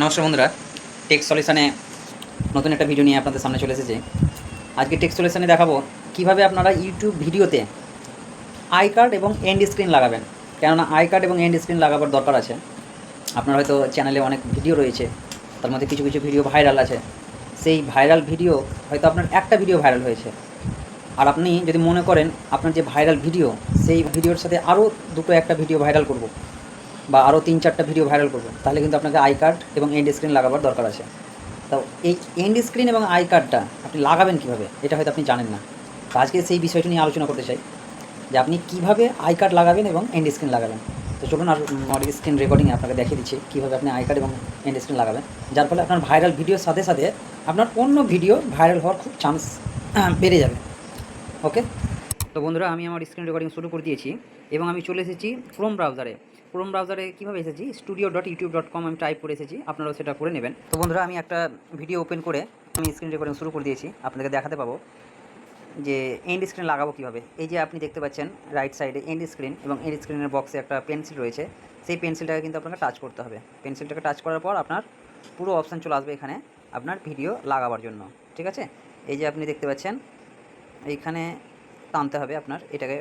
নমস্কার বন্ধুরা টেক্স সলিউশনে নতুন একটা ভিডিও নিয়ে আপনাদের সামনে চলে এসেছে। আজকে টেক্স সলিউশনে দেখাবো কীভাবে আপনারা ইউটিউব ভিডিওতে আই কার্ড এবং এন্ড স্ক্রিন লাগাবেন। কেননা আই কার্ড এবং এন্ড স্ক্রিন লাগাবার দরকার আছে। আপনার হয়তো চ্যানেলে অনেক ভিডিও রয়েছে, তার মধ্যে কিছু কিছু ভিডিও ভাইরাল আছে। সেই ভাইরাল ভিডিও হয়তো আপনার একটা ভিডিও ভাইরাল হয়েছে। আর আপনি যদি মনে করেন আপনার যে ভাইরাল ভিডিও সেই ভিডিওর সাথে আরও দুটো একটা ভিডিও ভাইরাল করব। বা আরও তিন চারটা ভিডিও ভাইরাল করব, তাহলে কিন্তু আপনাকে আই কার্ড এবং এন্ড স্ক্রিন লাগাবার দরকার আছে। তো এই এন্ড স্ক্রিন এবং আই কার্ডটা আপনি লাগাবেন কীভাবে, এটা হয়তো আপনি জানেন না। তো আজকে সেই বিষয়টি নিয়ে আলোচনা করতে চাই, যে আপনি কীভাবে আই কার্ড লাগাবেন এবং এন্ড স্ক্রিন লাগাবেন। তো চলুন আর আমার স্ক্রিন রেকর্ডিংয়ে আপনাকে দেখিয়ে দিচ্ছি কীভাবে আপনি আই কার্ড এবং এন্ড স্ক্রিন লাগাবেন। যার ফলে আপনার ভাইরাল ভিডিওর সাথে সাথে আপনার অন্য ভিডিও ভাইরাল হওয়ার খুব চান্স বেড়ে যাবে। ওকে তো বন্ধুরা, আমি আমার স্ক্রিন রেকর্ডিং শুরু করে দিয়েছি এবং আমি চলে এসেছি ক্রোম ব্রাউজারে ক্রোম ব্রাউজারে কীভাবে এসেছি? Studio dot YouTube dot com আমি টাইপ করে এসেছি, আপনারাও সেটা করে নেবেন। তো বন্ধুরা, আমি একটা ভিডিও ওপেন করে আমি স্ক্রিন রেকর্ডিং শুরু করে দিয়েছি, আপনাদেরকে দেখাতে পাবো যে এন্ড স্ক্রিন লাগাবো কীভাবে। এই যে আপনি দেখতে পাচ্ছেন রাইট সাইডে এন্ড স্ক্রিন এবং এন্ড স্ক্রিনের বক্সে একটা পেন্সিল রয়েছে। সেই পেন্সিলটাকে কিন্তু আপনাকে টাচ করতে হবে। পেন্সিলটাকে টাচ করার পর আপনার পুরো অপশান চলে আসবে এখানে আপনার ভিডিও লাগাবার জন্য। ঠিক আছে? এই যে আপনি দেখতে পাচ্ছেন, এইখানে টানতে হবে আপনার, এটাকে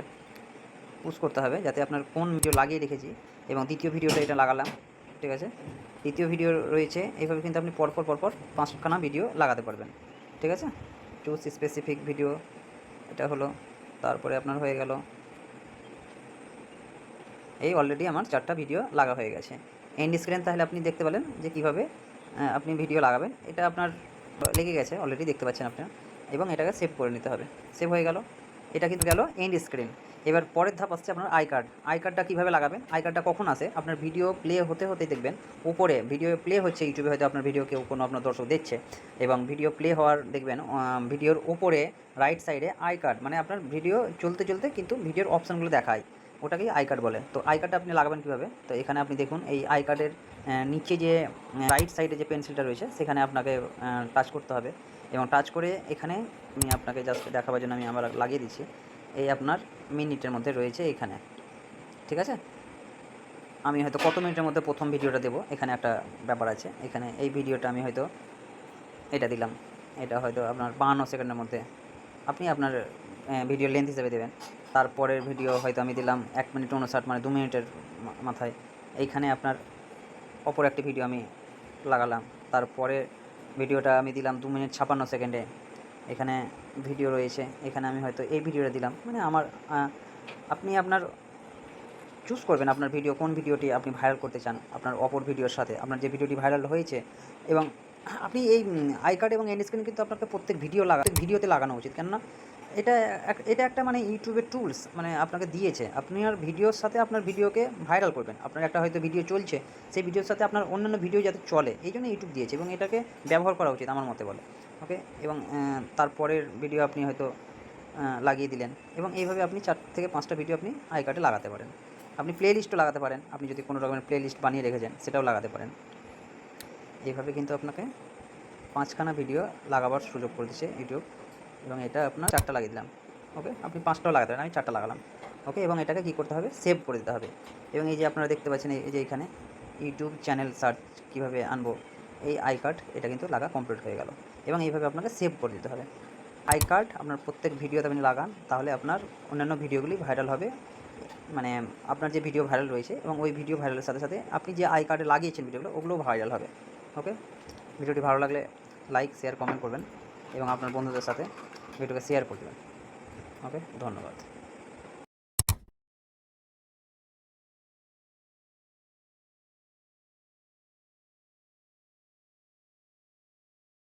পুশ করতে হবে যাতে আপনার কোন ভিডিও লাগিয়ে রেখেছি। এবং দ্বিতীয় ভিডিওটা এটা লাগালাম, ঠিক আছে? দ্বিতীয় ভিডিও রয়েছে, এইভাবে কিন্তু আপনি পরপর পরপর পাঁচখানা ভিডিও লাগাতে পারবেন, ঠিক আছে? চুজ স্পেসিফিক ভিডিও এটা হলো, তারপরে আপনার হয়ে গেল। এই অলরেডি আমার চারটা ভিডিও লাগা হয়ে গেছে। এন্ড স্ক্রিন তাহলে আপনি দেখতে পেলেন যে কীভাবে আপনি ভিডিও লাগাবেন। এটা আপনার লেগে গেছে অলরেডি দেখতে পাচ্ছেন আপনার এবং এটাকে সেভ করে নিতে হবে। সেভ হয়ে গেল। এটা কিন্তু গেল এন্ড স্ক্রিন এবার পরের ধাপ আসছে আপনার আই কার্ড আই কার্ডটা কীভাবে লাগাবেন? আই কার্ডটা কখন আসে? আপনার ভিডিও প্লে হতে হতে দেখবেন, উপরে ভিডিও প্লে হচ্ছে ইউটিউবে হয়তো আপনার ভিডিও কেউ কোনো আপনার দর্শক দেখছে, এবং ভিডিও প্লে হওয়ার দেখবেন ভিডিওর উপরে রাইট সাইডে আই কার্ড মানে আপনার ভিডিও চলতে চলতে কিন্তু ভিডিওর অপশানগুলো দেখায়। ওটাকেই আই কার্ড বলে। তো আই কার্ডটা আপনি লাগাবেন কীভাবে? তো এখানে আপনি দেখুন, এই আই কার্ডের নিচে যে রাইট সাইডে যে পেন্সিলটা রয়েছে, সেখানে আপনাকে টাচ করতে হবে। এবং টাচ করে এখানে আমি আপনাকে জাস্ট দেখাবার জন্য আমি আমার লাগিয়ে দিচ্ছি। এই আপনার মিনিটের মধ্যে রয়েছে এখানে। ঠিক আছে? আমি হয়তো কত মিনিটের মধ্যে প্রথম ভিডিওটা দেবো? এখানে একটা ব্যাপার আছে। এখানে এই ভিডিওটা আমি হয়তো এটা দিলাম। এটা হয়তো আপনার বাহান্ন সেকেন্ডের মধ্যে। আপনি আপনার ভিডিও লেন্থ হিসেবে দেবেন। তারপরের ভিডিও হয়তো আমি দিলাম এক মিনিট উনষাট মানে দু মিনিটের মাথায়। এইখানে আপনার অপর একটি ভিডিও আমি লাগালাম। তারপরে ভিডিওটা আমি দিলাম দু মিনিট ছাপান্ন সেকেন্ডে। এখানে ভিডিও রয়েছে। এখানে আমি হয়তো এই ভিডিওটা দিলাম। মানে আমার আপনি আপনার চুজ করবেন আপনার ভিডিও কোন ভিডিওটি আপনি ভাইরাল করতে চান, আপনার অপর ভিডিওর সাথে, আপনার যে ভিডিওটি ভাইরাল হয়েছে এবং আপনি এই আই কার্ড এবং এন স্ক্রিন কিন্তু আপনাকে প্রত্যেক ভিডিও লাগা ভিডিওতে লাগানো উচিত। কেননা এটা এটা একটা মানে ইউটিউবের টুলস মানে আপনাকে দিয়েছে। আপনি আর ভিডিওর সাথে আপনার ভিডিওকে ভাইরাল করবেন। আপনার একটা হয়তো ভিডিও চলছে, সেই ভিডিওর সাথে আপনার অন্যান্য ভিডিও যাতে চলে, এই জন্য ইউটিউব দিয়েছে এবং এটাকে ব্যবহার করা উচিত আমার মতে বলে। ওকে এবং তারপরের ভিডিও আপনি হয়তো লাগিয়ে দিলেন এবং এইভাবে আপনি চার থেকে পাঁচটা ভিডিও আপনি আই কার্ডে লাগাতে পারেন। আপনি প্লে লিস্টও লাগাতে পারেন। আপনি যদি কোনো রকমের প্লে লিস্ট বানিয়ে রেখেছেন, সেটাও লাগাতে পারেন। এইভাবে কিন্তু আপনাকে পাঁচখানা ভিডিও লাগাবার সুযোগ করে দিচ্ছে ইউটিউব এবং এটা আপনার চারটা লাগিয়ে দিলাম ওকে আপনি পাঁচটাও লাগাতে পারেন, আমি চারটা লাগালাম ওকে এবং এটাকে কী করতে হবে? সেভ করে দিতে হবে। এবং এই যে আপনারা দেখতে পাচ্ছেন, এই যে এখানে ইউটিউব চ্যানেল সার্চ কীভাবে আনব, এই আই কার্ড এটা কিন্তু লাগা কমপ্লিট হয়ে গেল। এবং এইভাবে আপনাকে সেভ করে দিতে হবে। আই কার্ড আপনার প্রত্যেক ভিডিওতে আপনি লাগান, তাহলে আপনার অন্যান্য ভিডিওগুলি ভাইরাল হবে। মানে আপনার যে ভিডিও ভাইরাল রয়েছে এবং ওই ভিডিও ভাইরালের সাথে সাথে আপনি যে আই কার্ডে লাগিয়েছেন ভিডিওগুলো ওগুলোও ভাইরাল হবে ওকে ভিডিওটি ভালো লাগলে লাইক শেয়ার কমেন্ট করবেন এবং আপনার বন্ধুদের সাথে ভিডিওকে শেয়ার করে দেবেন। ওকে? ধন্যবাদ।